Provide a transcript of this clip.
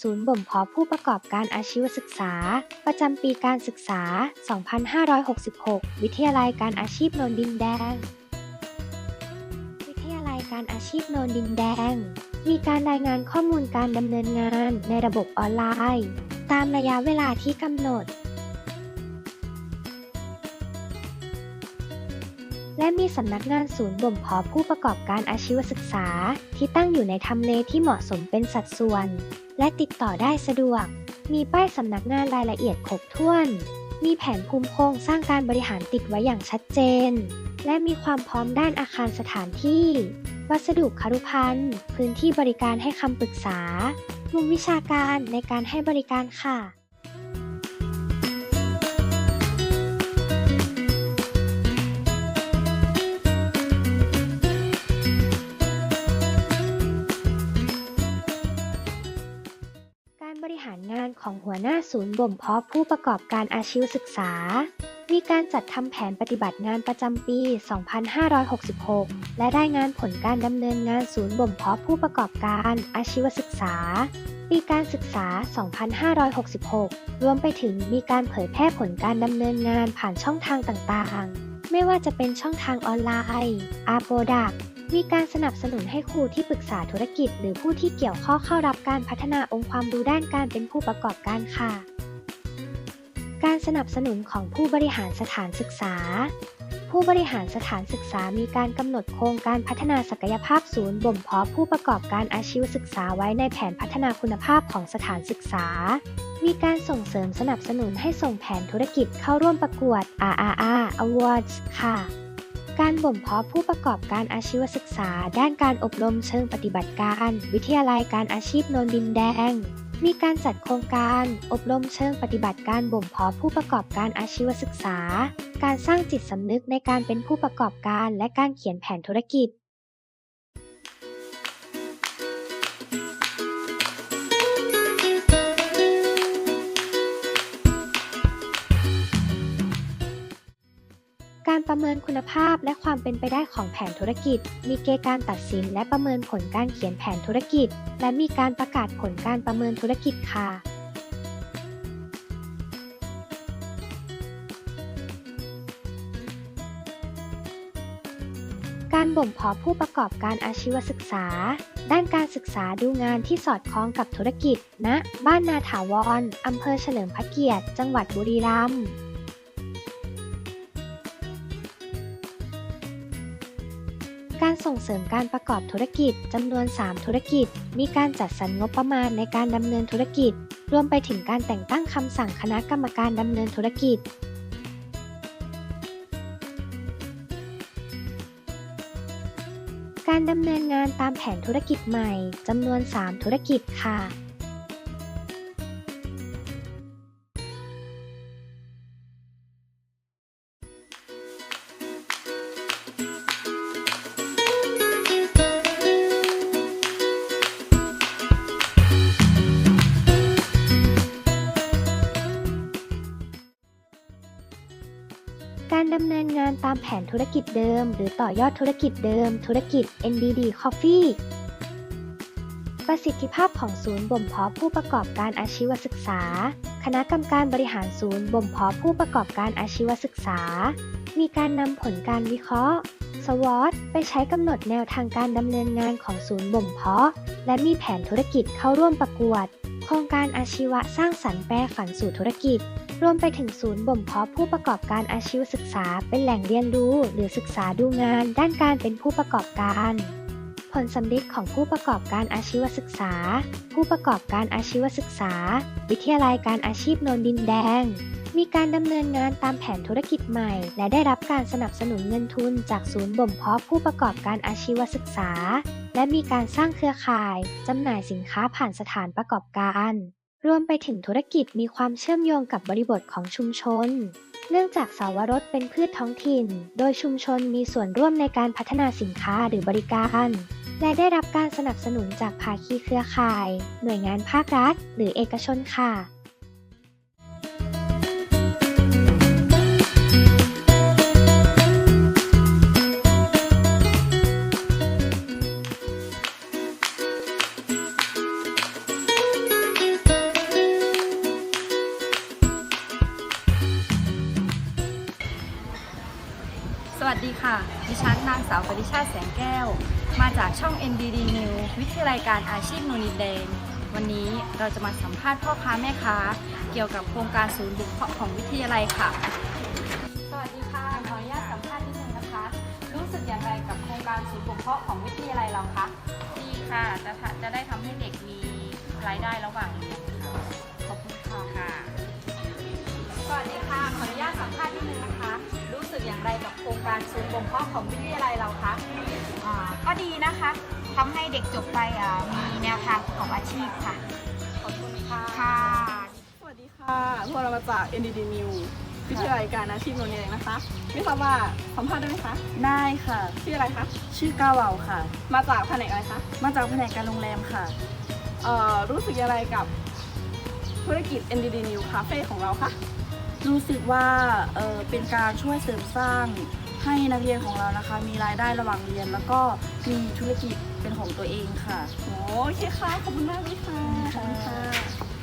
ศูนย์บ่มเพาะผู้ประกอบการอาชีวศึกษา ประจำปีการศึกษา 2566 วิทยาลัยการอาชีพโนนดินแดง วิทยาลัยการอาชีพโนนดินแดง มีการรายงานข้อมูลการดำเนินงานในระบบออนไลน์ ตามระยะเวลาที่กำหนด และมีสำนักงานศูนย์บ่มเพาะผู้ประกอบการอาชีวศึกษา ที่ตั้งอยู่ในทำเลที่เหมาะสมเป็นสัดส่วน และติดต่อได้สะดวก มีป้ายสำนักงานรายละเอียดครบถ้วน มีแผนภูมิโครงสร้างการบริหารติดไว้อย่างชัดเจน และมีความพร้อมด้านอาคารสถานที่ วัสดุคารุภัณฑ์พื้นที่บริการให้คำปรึกษามุมวิชาการในการให้บริการค่ะ ของหัวหน้าศูนย์บ่มเพาะผู้ประกอบการอาชีวศึกษา มีการจัดทำแผนปฏิบัติงานประจำปี 2566 และรายงานผลการดำเนินงานศูนย์บ่มเพาะผู้ประกอบการอาชีวศึกษา ปีการศึกษา 2566 รวมไปถึงมีการเผยแพร่ผลการดำเนินงานผ่านช่องทางต่างๆ ไม่ว่าจะเป็นช่องทางออนไลน์อาโปดัก มีการสนับสนุนให้ครูที่ปรึกษาธุรกิจ หรือผู้ที่เกี่ยวข้องเข้ารับการพัฒนาองค์ความรู้ด้านการเป็นผู้ประกอบการค่ะ การสนับสนุนของผู้บริหารสถานศึกษา ผู้บริหารสถานศึกษามีการกำหนดโครงการพัฒนาศักยภาพศูนย์บ่มเพาะผู้ประกอบการอาชีวศึกษาไว้ในแผนพัฒนาคุณภาพของสถานศึกษา มีการส่งเสริมสนับสนุนให้ส่งแผนธุรกิจเข้าร่วมประกวด RRR Awards ค่ะ การบ่มเพาะผู้ประกอบการอาชีวศึกษา ด้านการอบรมเชิงปฏิบัติการ วิทยาลัยการอาชีพนนดินแดง มีการจัดโครงการ อบรมเชิงปฏิบัติการบ่มเพาะผู้ประกอบการอาชีวศึกษา การสร้างจิตสำนึกในการเป็นผู้ประกอบการ และการเขียนแผนธุรกิจ คุณภาพและความเป็นไปได้ของแผนธุรกิจ มีเกณฑ์การตัดสินและประเมินผลการเขียนแผนธุรกิจ และมีการประกาศผลการประเมินธุรกิจค่ะการบ่มเพาะผู้ประกอบการอาชีวศึกษา ด้านการศึกษาดูงานที่สอดคล้องกับธุรกิจณนะบ้านนาถาวรอำเภอเฉลิมพระเกียรติ จังหวัดบุรีรัมย์ การส่งเสริมการประกอบธุรกิจจำนวน 3 ธุรกิจ มีการจัดสรรงบประมาณในการดำเนินธุรกิจ รวมไปถึงการแต่งตั้งคำสั่งคณะกรรมการดำเนินธุรกิจ การดำเนินงานตามแผนธุรกิจใหม่จำนวน 3 ธุรกิจค่ะ การดำเนินงานตามแผนธุรกิจเดิม หรือต่อยอดธุรกิจเดิม ธุรกิจ NBD Coffee ประสิทธิภาพของศูนย์บ่มเพาะผู้ประกอบการอาชีวศึกษา คณะกรรมการบริหารศูนย์บ่มเพาะผู้ประกอบการอาชีวศึกษา มีการนำผลการวิเคราะห์ SWOT ไปใช้กำหนดแนวทางการดำเนินงานของศูนย์บ่มเพาะ และมีแผนธุรกิจเข้าร่วมประกวด โครงการอาชีวะสร้างสรรค์แปรฝันสู่ธุรกิจ รวมไปถึงศูนย์บ่มเพาะผู้ประกอบการอาชีวศึกษาเป็นแหล่งเรียนรู้ หรือศึกษาดูงานด้านการเป็นผู้ประกอบการ ผลสำลิดของผู้ประกอบการอาชีวศึกษา ผู้ประกอบการอาชีวศึกษา วิทยาลัยการอาชีพนนดินแดง มีการดำเนินงานตามแผนธุรกิจใหม่ และได้รับการสนับสนุนเงินทุนจากศูนย์บ่มเพาะผู้ประกอบการอาชีวศึกษา และมีการสร้างเครือข่ายจำหน่ายสินค้าผ่านสถานประกอบการ รวมไปถึงธุรกิจมีความเชื่อมโยงกับบริบทของชุมชน เนื่องจากสาวรสเป็นพืชท้องถิ่น โดยชุมชนมีส่วนร่วมในการพัฒนาสินค้าหรือบริการ และได้รับการสนับสนุนจากภาคีเครือข่าย หน่วยงานภาครัฐ หรือเอกชนค่ะ สวัสดีค่ะ ดิฉันนางสาวปริชาติแสงแก้ว มาจากช่อง NDD New วิทยาลัยการอาชีพโนนดินแดงวันนี้เราจะมาสัมภาษณ์พ่อค้าแม่ค้า เกี่ยวกับโครงการศูนย์บุกเพาะของวิทยาลัยค่ะ สวัสดีค่ะ ขออนุญาตสัมภาษณ์นิดนึงนะคะ รู้สึกอย่างไรกับโครงการศูนย์บุกเพาะของวิทยาลัยเราคะ ดีค่ะ จะทะจะได้ทำให้เด็กมีรายได้ระหว่างเรียน กับโครงการศูนย์บ่มเพาะของวิทยาลัยเราคะอ่าก็ดีนะคะทำให้เด็กจบไปอ่ามีแนวทางประกอบอาชีพค่ะ ขอบคุณค่ะค่ะ สวัสดีค่ะ พวกเรามาจาก NDD New วิทยาลัยการอาชีพโนนเองนะคะ ไม่ทราบว่าสัมภาษณ์ได้ไหมคะ ได้ค่ะ ชื่ออะไรคะ ชื่อกาเหวาค่ะ มาจากแผนกอะไรคะ มาจากแผนกการโรงแรมค่ะ เอ่อ รู้สึกยังไงกับธุรกิจ NDD New Cafe ของเราคะ รู้สึกว่า เออเป็นการช่วยเสริมสร้าง ให้นักเรียนของเรานะคะ มีรายได้ระหว่างเรียน แล้วก็มีธุรกิจเป็นของตัวเองค่ะ โอเคค่ะ ขอบคุณมากเลยค่ะ ขอบคุณค่ะ